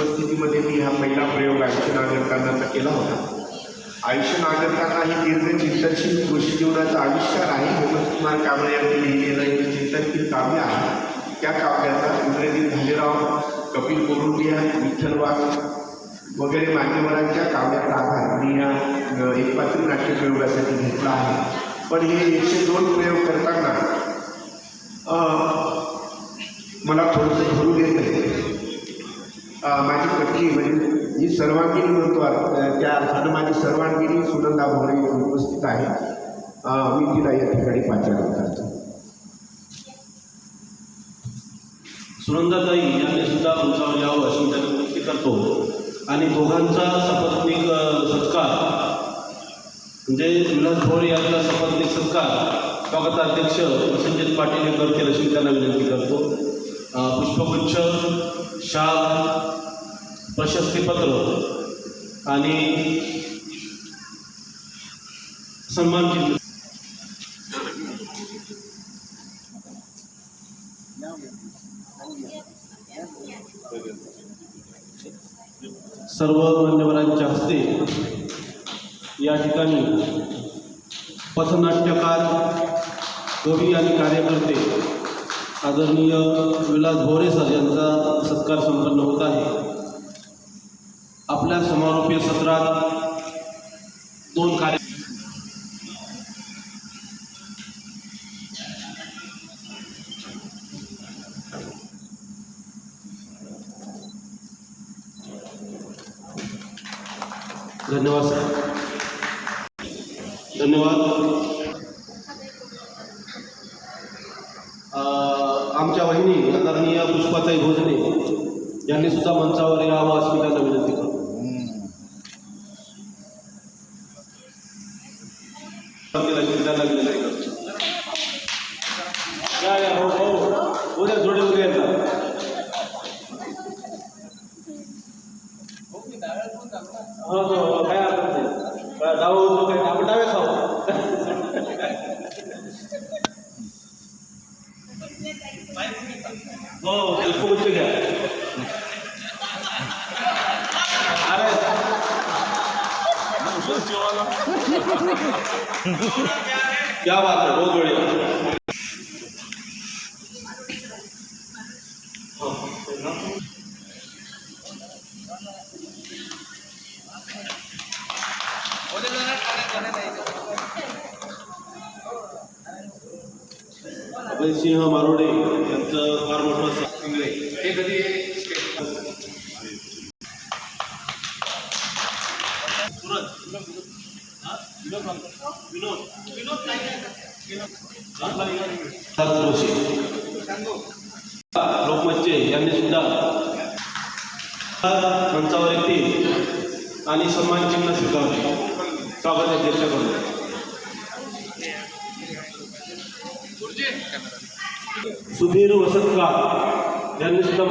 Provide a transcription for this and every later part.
उपस्थितीमध्ये मी हा पहिला प्रयोग आयुष्य नागरिकांचा केला होता. आयुष्य नागरिकांना हे दीर्घ चिंतनशील कृषी जीवनाचं आविष्कार आहे. हेमंतकुमार कांबळे यांनी लिहिलेलं एक चिंतनशील काव्य आहे त्या काव्याचा इंग्रजीत भालेराव कपिल कोरुंडिया विठ्ठल वाघ वगैरे मान्यवरांच्या काव्याचा आधार मी या एकपात्री नाट्य प्रयोगासाठी घेतला आहे. पण हे एकशे दोन प्रयोग करताना मला थोडंसं भरू देत आहे माझी पत्नी म्हणजे जी सर्वांगिणी म्हणतो त्या अर्थानं माझी सर्वांगिणी सुनंदा भोरे उपस्थित आहे. मी तिला या ठिकाणी पाचारण करतो. सुनंदाताई यांनी सुद्धा मंचावर यावं अशी मी विनंती करतो. आणि दोघांचा सपत्निक सत्कार म्हणजे विलास भोरे यांचा सपत्निक सत्कार स्वागताध्यक्ष संजय पाटील हे करतील अशी त्यांना विनंती करतो. पुष्पगुच्छ शाल प्रशस्तीपत्र आणि सन्मान चिन्ह. सर्व मान्यवरांच्या हस्ते या ठिकाणी पथनाट्यकार कवी आणि कार्यकर्ते आदरणीय विलास भोरे सर यांचा सत्कार संपन्न होत आहे. आपल्या समारोपीय सत्रात दोन कार्य धन्यवाद सर. धन्यवाद. आमच्या वहिनी आदरणीय पुष्पाताई भोजने यांनी सुद्धा मंचावर यावं अशी मी त्यांना विनंती करतो. तिला मी त्यांना विनंती करतो या हो हो, हो. उद्या जोडे उद्या येतात हो हो हो काय हरकत नाही. क्या बात है बहुत बढ़िया। अभयसिंह मारोडे यांचं फार मोठं स- हे कधी लोकमतचे यांनी सुद्धा मंचावर येतील आणि सन्मान चिन्ह स्वीकारले स्वागत अध्यक्ष करून सुधीर वसतकार यांनी सुद्धा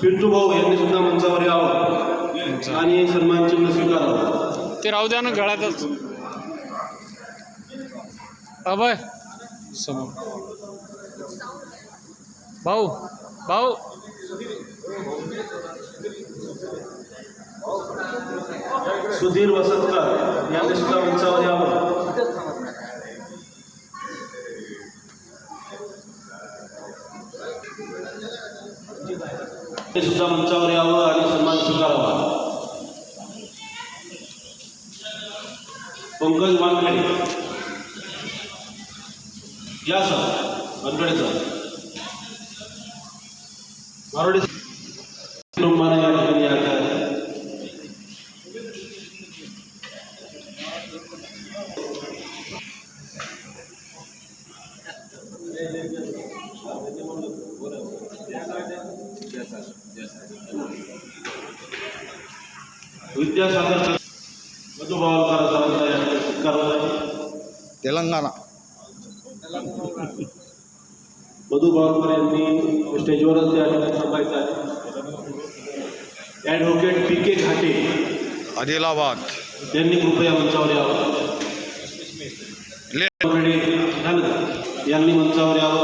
पिंटू भाऊ यांनी सुद्धा मंचावर यावं आणि सन्मान चिन्ह स्वीकारावं. ते राहू द्या ना गळ्यातच. अभय समोर. भाऊ भाऊ. सुधीर वसंतकर यांनी सुद्धा उंचावर यावं ते सुद्धा मंचावर यावं आणि सन्मान स्वीकारावा. पंकज वानखेडे. या सर वानखेडे सर मारोडे कुटुंबाने या ठिकाणी यायचं आहे विद्यासागर मधुभावकर सरांचा या ठिकाणी सत्कार होत आहे तेलंगणा मधु बावकर यांनी स्टेजवरच या ठिकाणी थांबायचं आहे. Advocate P K Ghate Adilabad. यांनी कृपया मंचावर यावं. यांनी मंचावर यावं.